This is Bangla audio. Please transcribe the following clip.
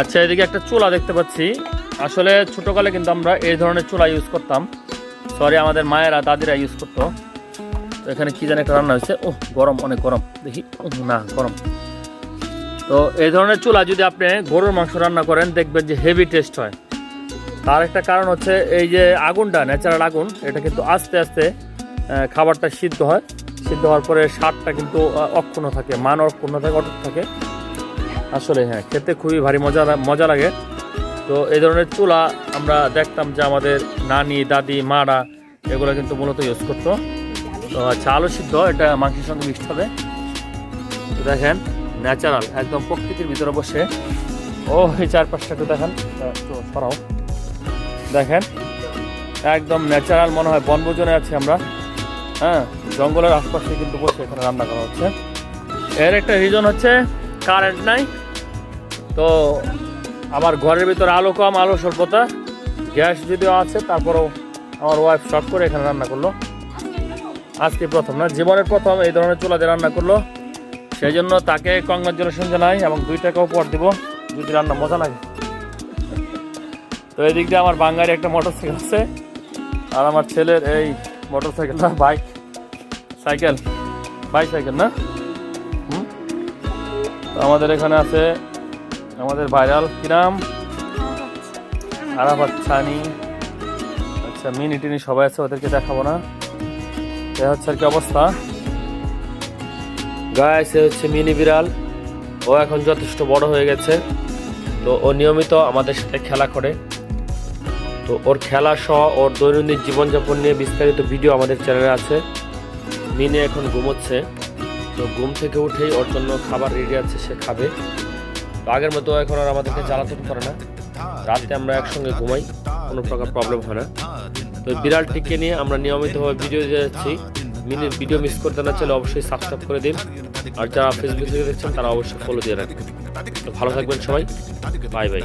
আচ্ছা এদিকে একটা চুলা দেখতে পাচ্ছি। আসলে ছোটকালে কিন্তু আমরা এই ধরনের চুলা ইউজ করতাম। সরি আমাদের মায়েরা, দাদিরা ইউজ করতো। তো এখানে কি জানি একটা রান্না হয়েছে। ও গরম, অনেক গরম। দেখি না, গরম। তো এই ধরনের চুলা যদি আপনি গরুর মাংস রান্না করেন, দেখবেন যে হেভি টেস্ট হয়। তার একটা কারণ হচ্ছে এই যে আগুনটা ন্যাচারাল আগুন, এটা কিন্তু আস্তে আস্তে খাবারটা সিদ্ধ হয়। সিদ্ধ হওয়ার পরে স্বাদটা কিন্তু অক্ষুণ্ণ থাকে, মান অক্ষুণ্ণ থাকে, অটুট থাকে। আসলে হ্যাঁ খেতে খুবই ভারী মজা মজা লাগে। তো এই ধরনের চুলা আমরা দেখতাম যে আমাদের নানি, দাদি, মারা এগুলো কিন্তু মূলত ইউজ করতো। তো আচ্ছা আলু সিদ্ধ, এটা মাংসের সঙ্গে মিক্সড হবে। তো দেখেন ন্যাচারাল একদম প্রকৃতির ভিতরে বসে। ও এই চারপাশটা একটু দেখেন সরাও। দেখেন, একদম ন্যাচারাল মনে হয়, বনভোজনে আছি আমরা। হ্যাঁ জঙ্গলের আশপাশে কিন্তু বসে এখানে রান্না করা হচ্ছে। এর একটা রিজন হচ্ছে কারেন্ট নাই। তো আমার ঘরের ভিতরে আলো কম, আলো স্বল্পতা। গ্যাস যদিও আছে, তারপরেও আমার ওয়াইফ শখ করে এখানে রান্না করল। আজকে প্রথম না, জীবনের প্রথম এই ধরনের চুলা দিয়ে রান্না করল। সেই জন্য তাকে কংগ্রাচুলেশন জানাই এবং দুই টাকা উপহার দিব। যদি রান্না মজা লাগে। তো এদিক দিয়ে আমার বাঙালি একটা মোটর সাইকেল আছে। আর আমার ছেলের এই মোটর সাইকেল না বাইক সাইকেল বাইক সাইকেল না? আমাদের এখানে আছে আমাদের ভাইরাল কি নাম? আরাফাত। ছানি আচ্ছা মিনি টিনি সবাই আছে ওদেরকে দেখাবো না। এ হচ্ছে আর কি অবস্থা। গায়ে সে হচ্ছে মিনি বিড়াল। ও এখন যথেষ্ট বড় হয়ে গেছে। তো ও নিয়মিত আমাদের সাথে খেলা করে। তো ওর খেলা সহ ওর দৈনন্দিন জীবনযাপন নিয়ে বিস্তারিত ভিডিও আমাদের চ্যানেলে আছে। মিনি এখন ঘুমোচ্ছে। তো ঘুম থেকে উঠেই ওর জন্য খাবার রেডি আছে, সে খাবে। তো আগের মতো এখন আর আমাদেরকে জ্বালাতন করে না। রাতে আমরা একসঙ্গে ঘুমাই, কোনো প্রকার প্রবলেম হয় না। তো বিড়ালটিকে নিয়ে আমরা নিয়মিতভাবে ভিডিও দিয়ে যাচ্ছি। মিনির ভিডিও মিস করতে না চাইলে অবশ্যই সাবস্ক্রাইব করে দিন। আর যারা ফেসবুক থেকে দেখছেন, তারা অবশ্যই ফলো দিয়ে রাখবেন। তো ভালো থাকবেন সবাই। Bye bye